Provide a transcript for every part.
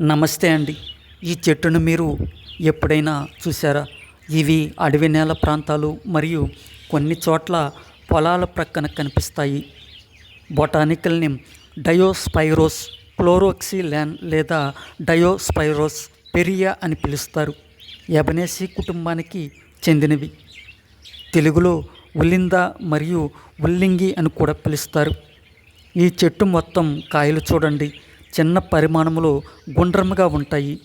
నమస్తే అండి. ఈ చెట్టును మీరు ఎప్పుడైనా చూసారా ఇవి అడవి నేల ప్రాంతాలు మరియు కొన్ని చోట్ల పొలాల ప్రక్కన కనిపిస్తాయి. బొటానికల్ నేమ్ డయోస్పైరోస్ క్లోరోక్సిలాన్ లేదా డయోస్పైరోస్ పెరియా అని పిలుస్తారు. ఎబనేసి కుటుంబానికి చెందినవి. తెలుగులో ఉల్లింద మరియు ఉల్లింగి అని కూడా పిలుస్తారు. ఈ చెట్టు మొత్తం కాయలు చూడండి. చిన్న పరిమాణంలో గుండ్రముగా ఉంటాయి.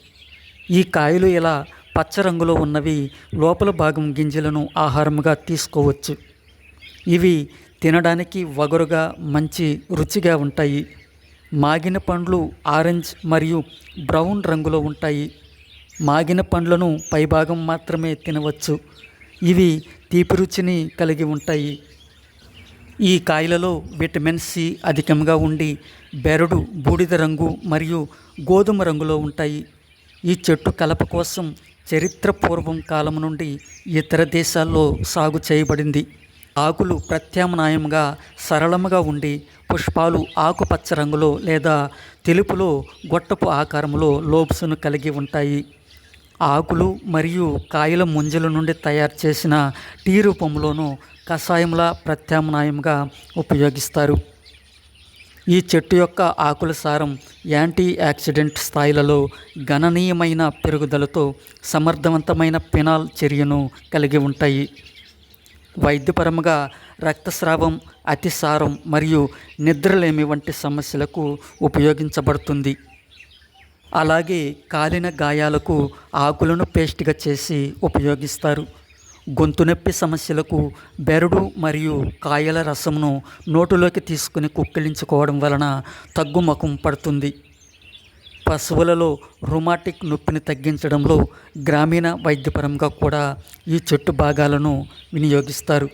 ఈ కాయలు ఇలా పచ్చ రంగులో ఉన్నవి లోపల భాగం గింజలను ఆహారముగా తీసుకోవచ్చు. ఇవి తినడానికి వగరుగా మంచి రుచిగా ఉంటాయి. మాగిన పండ్లు ఆరెంజ్ మరియు బ్రౌన్ రంగులో ఉంటాయి. మాగిన పండ్లను పైభాగం మాత్రమే తినవచ్చు. ఇవి తీపి రుచిని కలిగి ఉంటాయి. ఈ కాయలలో విటమిన్ సి అధికంగా ఉండి బెరడు బూడిద రంగు మరియు గోధుమ రంగులో ఉంటాయి. ఈ చెట్టు కలప కోసం చరిత్ర పూర్వం కాలం నుండి ఇతర దేశాల్లో సాగు చేయబడింది. ఆకులు ప్రత్యామ్నాయంగా సరళముగా ఉండి పుష్పాలు ఆకుపచ్చ రంగులో లేదా తెలుపులో గొట్టపు ఆకారంలో లోబ్స్ను కలిగి ఉంటాయి. ఆకులు మరియు కాయల ముంజల నుండి తయారు చేసిన టీ రూపంలోనూ కషాయంలా ప్రత్యామ్నాయంగా ఉపయోగిస్తారు. ఈ చెట్టు యొక్క ఆకుల సారం యాంటీ యాక్సిడెంట్ స్థాయిలలో గణనీయమైన పెరుగుదలతో సమర్థవంతమైన పినాల్ చర్యను కలిగి ఉంటాయి. వైద్యపరంగా రక్తస్రావం అతిసారం మరియు నిద్రలేమి వంటి సమస్యలకు ఉపయోగించబడుతుంది. అలాగే కాలిన గాయాలకు ఆకులను పేస్ట్గా చేసి ఉపయోగిస్తారు. గొంతు నొప్పి సమస్యలకు బెరడు మరియు కాయల రసమును నోటులోకి తీసుకుని కుక్కిలించుకోవడం వలన తగ్గుముఖం పడుతుంది. పశువులలో రుమాటిక్ నొప్పిని తగ్గించడంలో గ్రామీణ వైద్యపరంగా కూడా ఈ చెట్టు భాగాలను వినియోగిస్తారు.